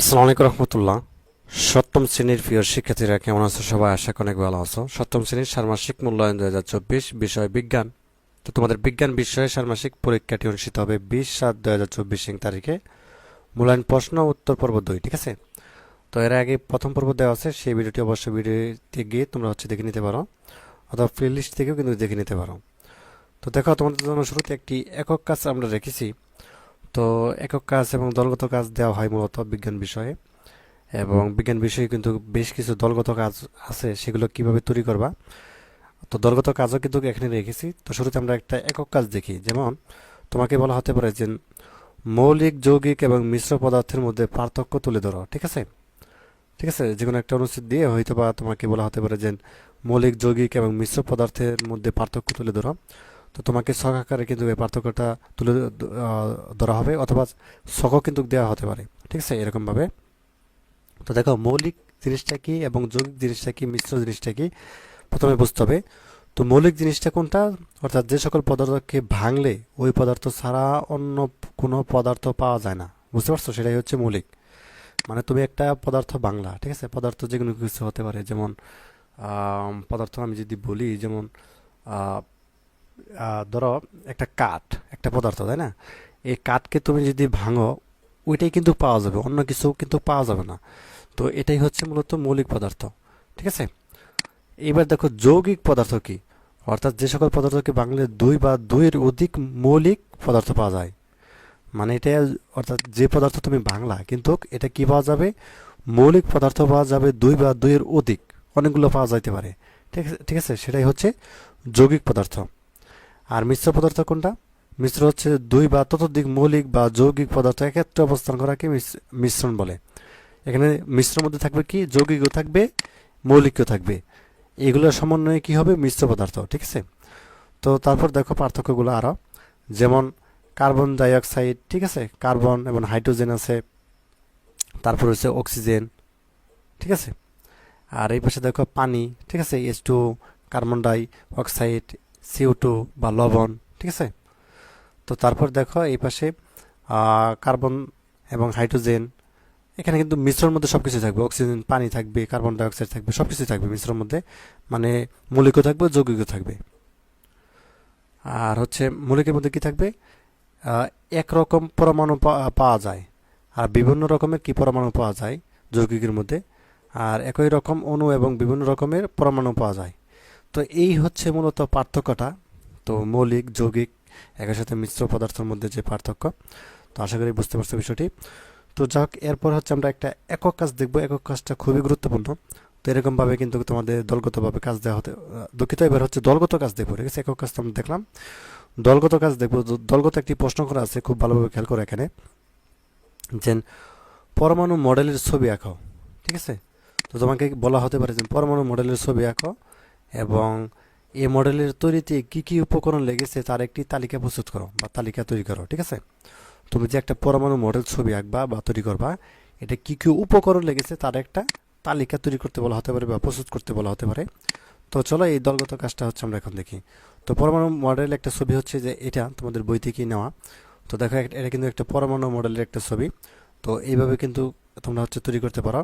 আসসালামু আলাইকুম রহমতুল্লাহ। সপ্তম শ্রেণির প্রিয় শিক্ষার্থীরা কেমন আছো? সবাই আশা অনেক ভালো আছো। সপ্তম শ্রেণির ষান্মাসিক মূল্যায়ন দু হাজার চব্বিশ বিষয় বিজ্ঞান। তো তোমাদের বিজ্ঞান বিষয়ে ষান্মাসিক পরীক্ষাটি অনুষ্ঠিত হবে বিশ সাত দু হাজার চব্বিশ তারিখে। মূল্যায়ন প্রশ্ন, উত্তর পর্ব দুই, ঠিক আছে? তো এর আগে প্রথম পর্ব দেওয়া আছে, সেই ভিডিওটি অবশ্যই ভিডিওতে গিয়ে তোমরা হচ্ছে দেখে নিতে পারো। অথবা প্লে লিস্ট থেকেও কিন্তু দেখে নিতে পারো। তো দেখো, তোমাদের জন্য শুরুতে একটি একক কাজ আমরা রেখেছি। তো একক কাজ এবং দলগত কাজ দেওয়া হয় মূলত বিজ্ঞান বিষয়ে। এবং বিজ্ঞান বিষয়ে কিন্তু বেশ কিছু দলগত কাজ আছে, সেগুলো কীভাবে তৈরি করবা। তো দলগত কাজও কিন্তু এখানে রেখেছি। তো শুরুতে আমরা একটা একক কাজ দেখি। যেমন, তোমাকে বলা হতে পারে যে মৌলিক, যৌগিক এবং মিশ্র পদার্থের মধ্যে পার্থক্য তুলে ধরো, ঠিক আছে? ঠিক আছে? যে কোনো একটা অনুচ্ছেদ দিয়ে হয়তো বা তোমাকে বলা হতে পারে যে মৌলিক, যৌগিক এবং মিশ্র পদার্থের মধ্যে পার্থক্য তুলে ধরো। তো তোমাকে ছক আকারে কিন্তু এই পার্থক্যটা তুলে ধরা হবে অথবা ছকও কিন্তু দেওয়া হতে পারে, ঠিক আছে? এরকমভাবে। তো দেখো, মৌলিক জিনিসটা কি এবং যৌগিক জিনিসটা কি, মিশ্র জিনিসটা কি? প্রথমে বুঝতে হবে। তো মৌলিক জিনিসটা কোনটা? অর্থাৎ যে সকল পদার্থকে ভাঙলে ওই পদার্থ ছাড়া অন্য কোনো পদার্থ পাওয়া যায় না। বুঝতে পারছ? সেটাই হচ্ছে মৌলিক। মানে তুমি একটা পদার্থ বাংলা ঠিক আছে? পদার্থ যে কোনো কিছু হতে পারে, যেমন পদার্থ আমি যদি বলি, যেমন ধরো একটা কাঠ, একটা পদার্থ, তাই না? এই কাঠকে তুমি যদি ভাঙো, ওইটাই কিন্তু পাওয়া যাবে, অন্য কিছু কিন্তু পাওয়া যাবে না। তো এটাই হচ্ছে মূলত মৌলিক পদার্থ, ঠিক আছে? এবার দেখো যৌগিক পদার্থ কি? অর্থাৎ যে সকল পদার্থকে ভাঙলে দুই বা দুইয়ের অধিক মৌলিক পদার্থ পাওয়া যায়। মানে এটা, অর্থাৎ যে পদার্থ তুমি ভাঙলা, কিন্তু এটা কি পাওয়া যাবে? মৌলিক পদার্থ পাওয়া যাবে দুই বা দুইয়ের অধিক, অনেকগুলো পাওয়া যাইতে পারে, ঠিক আছে? ঠিক আছে, সেটাই হচ্ছে যৌগিক পদার্থ। আর মিশ্র পদার্থ কোনটা? মিশ্র হচ্ছে দুই বা ততোধিক মৌলিক বা যৌগিক পদার্থ একত্রে অবস্থান করাকে মিশ্র- মিশ্রণ বলে। এখানে মিশ্রের মধ্যে থাকবে কি? যৌগিকও থাকবে, মৌলিকও থাকবে। এগুলোর সমন্বয়ে কি হবে? মিশ্র পদার্থ, ঠিক আছে? তো তারপর দেখো পার্থক্যগুলো আরও যেমন কার্বন ডাইঅক্সাইড, ঠিক আছে? কার্বন এবং হাইড্রোজেন আছে। তারপর হচ্ছে অক্সিজেন, ঠিক আছে? আর এই পাশে দেখো পানি, ঠিক আছে? S two carbon dioxide CO two বা লবণ, ঠিক আছে? তো তারপর দেখো এই পাশে কার্বন এবং হাইড্রোজেন, এখানে কিন্তু মিশ্রর মধ্যে সব কিছু থাকবে। অক্সিজেন, পানি থাকবে, কার্বন ডাইঅক্সাইড থাকবে সব কিছু থাকবে মিশ্রর মধ্যে। মানে মৌলিকও থাকবে, যৌগিকও থাকবে। আর হচ্ছে মৌলিকের মধ্যে কি থাকবে? একরকম পরমাণু পাওয়া যায়। আর বিভিন্ন রকমের কি পরমাণু পাওয়া যায়? যৌগিকের মধ্যে। আর একই রকম অণু এবং বিভিন্ন রকমের পরমাণু পাওয়া যায়। তো এই হচ্ছে মূলত পার্থক্যটা। তো মৌলিক, যৌগিক একের সাথে মিশ্র পদার্থের মধ্যে যে পার্থক্য। তো আশা করি বুঝতে পারছ বিষয়টি। তো যাক, এরপর হচ্ছে আমরা একটা একক কাজ দেখব। একক কাজটা খুবই গুরুত্বপূর্ণ। তো এরকমভাবে কিন্তু তোমাদের দলগতভাবে কাজ দেওয়া হতে দুঃখিত, এবার হচ্ছে দলগত কাজ দেখব। ঠিক আছে? একক কাজ তো আমরা দেখলাম। দলগত কাজ দেখব। দলগত একটি প্রশ্ন করা আছে, খুব ভালোভাবে খেয়াল করো এখানে। যে পরমাণু মডেলের ছবি আঁকো ঠিক আছে? তো তোমাকে বলা হতে পারে যে পরমাণু মডেলের ছবি আঁকো। এবং এই মডেলের তৈরিতে কি কি উপকরণ লেগেছে তার একটি তালিকা প্রস্তুত করো বা তালিকা তৈরি করো, ঠিক আছে? তুমি যে একটা পরমাণু মডেল ছবি আঁকবা বা তৈরি করবা, এটা কি কি উপকরণ লেগেছে তার একটা তালিকা তৈরি করতে বলা হতে পারে বা প্রস্তুত করতে বলা হতে পারে। তো চলো এই দলগত কাজটা হচ্ছে আমরা এখন দেখি। তো পরমাণু মডেল একটা ছবি হচ্ছে যে এটা, তোমাদের বই থেকেই নেওয়া। তো দেখো এটা কিন্তু একটা পরমাণু মডেলের একটা ছবি। তো এইভাবে কিন্তু তোমরা হচ্ছে তৈরি করতে পারো,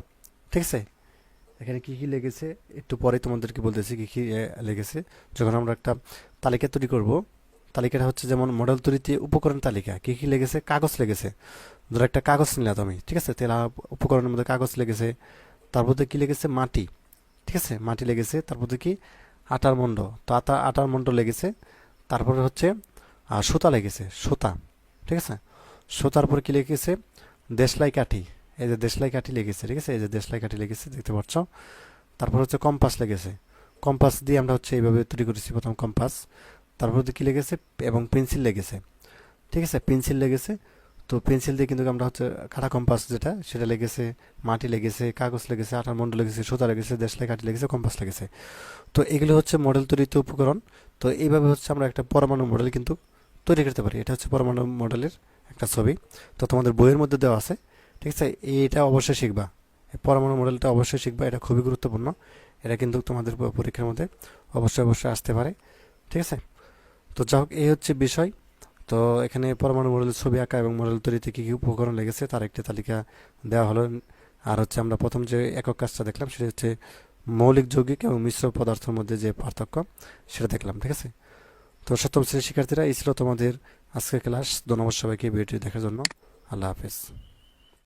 ঠিক আছে? এখানে কি কি লেগেছে? একটু পরে তোমাদেরকে বলতেছি কি কি লেগেছে। যখন আমরা একটা তালিকা তৈরি করব, তালিকাটা হচ্ছে যেমন মডেল তৈরিতে উপকরণ তালিকা। কি কি লেগেছে? কাগজ লেগেছে। ধরো একটা কাগজ নিলা তুমি ঠিক আছে? তেলা উপকরণের মধ্যে কাগজ লেগেছে। তারপর কি লেগেছে? মাটি, ঠিক আছে? মাটি লেগেছে। তারপর কি? আটার মণ্ড তো আটা, আটার মণ্ড লেগেছে। তারপরে হচ্ছে সুতা লেগেছে, সুতা, ঠিক আছে? সুতার পর কি লেগেছে? দেশলাই কাঠি। এই যে দেশলাই কাঠি লেগেছে, ঠিক আছে? এই যে দেশলাই কাঠি লেগেছে, দেখতে পাচ্ছ? তারপর হচ্ছে কম্পাস লেগেছে। কম্পাস দিয়ে আমরা হচ্ছে এইভাবে তৈরি করেছি প্রথম কম্পাস। তারপর হচ্ছে কি লেগেছে? এবং পেন্সিল লেগেছে। ঠিক আছে? পেন্সিল লেগেছে। তো পেন্সিল দিয়ে কিন্তু আমরা হচ্ছে কাটা কম্পাস যেটা, সেটা লেগেছে, মাটি লেগেছে, কাগজ লেগেছে, আঠার মন্ড লেগেছে, সুতা লেগেছে, দেশলাই কাঠি লেগেছে, কম্পাস লেগেছে। তো এগুলো হচ্ছে মডেল তৈরিতে উপকরণ। তো এইভাবে হচ্ছে আমরা একটা পরমাণু মডেল কিন্তু তৈরি করতে পারি। এটা হচ্ছে পরমাণু মডেলের একটা ছবি। তো তোমাদের বইয়ের মধ্যে দেওয়া আছে। ঠিক আছে? এইটা অবশ্যই শিখবা। পরমাণু মডেলটা অবশ্যই শিখবা, এটা খুবই গুরুত্বপূর্ণ। এটা কিন্তু তোমাদের পরীক্ষার মধ্যে অবশ্যই অবশ্যই আসতে পারে। ঠিক আছে? তো যাই হোক, এই হচ্ছে বিষয়। তো তো এখানে পরমাণু মডেলের ছবি আঁকা এবং মডেল তৈরিতে কী কী উপকরণ লেগেছে তার একটি তালিকা দেওয়া হলো। আর হচ্ছে আমরা প্রথম যে একক কাজটা দেখলাম, সেটা হচ্ছে মৌলিক, যৌগিক এবং মিশ্র পদার্থের মধ্যে যে পার্থক্য, সেটা দেখলাম। ঠিক আছে? তো সপ্তম শ্রেণির শিক্ষার্থীরা, এই ছিল তোমাদের আজকের ক্লাস। ধন্যবাদ সবাইকে ভিডিওটি দেখার জন্য। আল্লাহ হাফেজ।